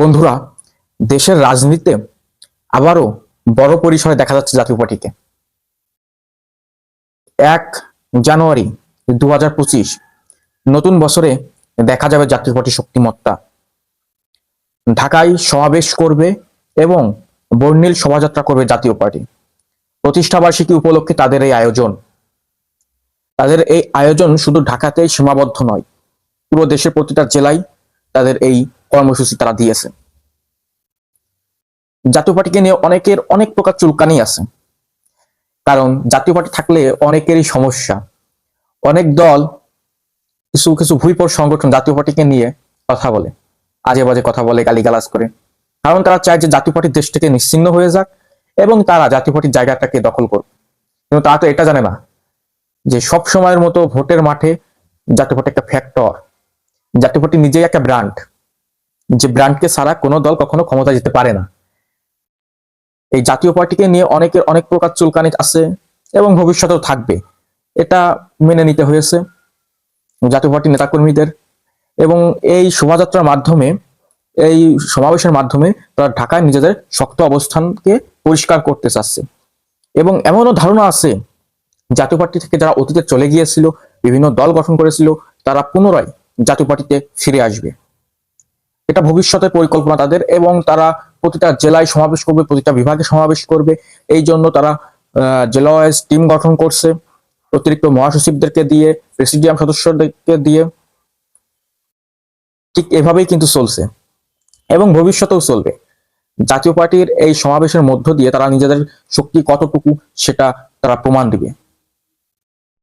বন্ধুরা, দেশের রাজনীতিতে আবারও বড় পরিসরে দেখা যাচ্ছে জাতীয় পার্টিকে। এক জানুয়ারি দু হাজার পঁচিশ, নতুন বছরে দেখা যাবে জাতীয় পার্টির শক্তিমত্তা। ঢাকায় সমাবেশ করবে এবং বর্ণিল শোভাযাত্রা করবে জাতীয় পার্টি। প্রতিষ্ঠাবার্ষিকী উপলক্ষে তাদের এই আয়োজন। তাদের এই আয়োজন শুধু ঢাকাতেই সীমাবদ্ধ নয়, পুরো দেশের প্রতিটা জেলায় তাদের এই কর্মসূচি তারা দিয়েছে। জাতীয় পার্টিকে নিয়ে অনেকের অনেক প্রকার চুলকানি আছে। কারণ জাতীয় পার্টি থাকলে অনেকেরই সমস্যা। অনেক দল কিছু কিছু ভুইপর সংগঠন জাতীয় পার্টিকে নিয়ে কথা বলে, আজে বাজে কথা বলে, গালিগালাজ করে। কারণ তারা চায় যে জাতীয় পার্টি দেশ থেকে নিশ্চিন্ন হয়ে যাক এবং তারা জাতীয় পার্টির জায়গাটাকে দখল করবে কিন্তু তারা তো এটা জানে না যে সব সময়ের মতো ভোটের মাঠে জাতীয় পার্টি একটা ফ্যাক্টর জাতীয় পার্টি নিজেই একটা ব্র্যান্ড যে ব্র্যান্ডকে ছাড়া কোনো দল কখনো ক্ষমতা যেতে পারে না। এই জাতীয় পার্টিকে নিয়ে অনেকের অনেক প্রকার চুলকানি আছে এবং ভবিষ্যতেও থাকবে। এটা মেনে নিতে হয়েছে জাতীয় পার্টি নেতাকর্মীদের এবং এই শোভাযাত্রার মাধ্যমে, এই সমাবেশের মাধ্যমে তারা ঢাকায় নিজেদের শক্ত অবস্থানকে পরিষ্কার করতে চাচ্ছে। এবং এমনও ধারণা আছে, জাতীয় পার্টি থেকে যারা অতীতে চলে গিয়েছিল, বিভিন্ন দল গঠন করেছিল, তারা পুনরায় জাতীয় পার্টিতে ফিরে আসবে। এটা ভবিষ্যতের পরিকল্পনা তাদের এবং তারা প্রতিটা জেলায় সমাবেশ করবে, প্রতিটা বিভাগে সমাবেশ করবে। এই জন্য তারা জেলা ওয়াইজ টিম গঠন করছে অতিরিক্ত মহাসচিবদেরকে দিয়ে, প্রেসিডিয়াম সদস্যদেরকে দিয়ে। ঠিক এভাবেই কিন্তু চলছে এবং ভবিষ্যতেও চলবে। জাতীয় পার্টির এই সমাবেশের মধ্য দিয়ে তারা নিজেদের শক্তি কতটুকু সেটা তারা প্রমাণ দিবে।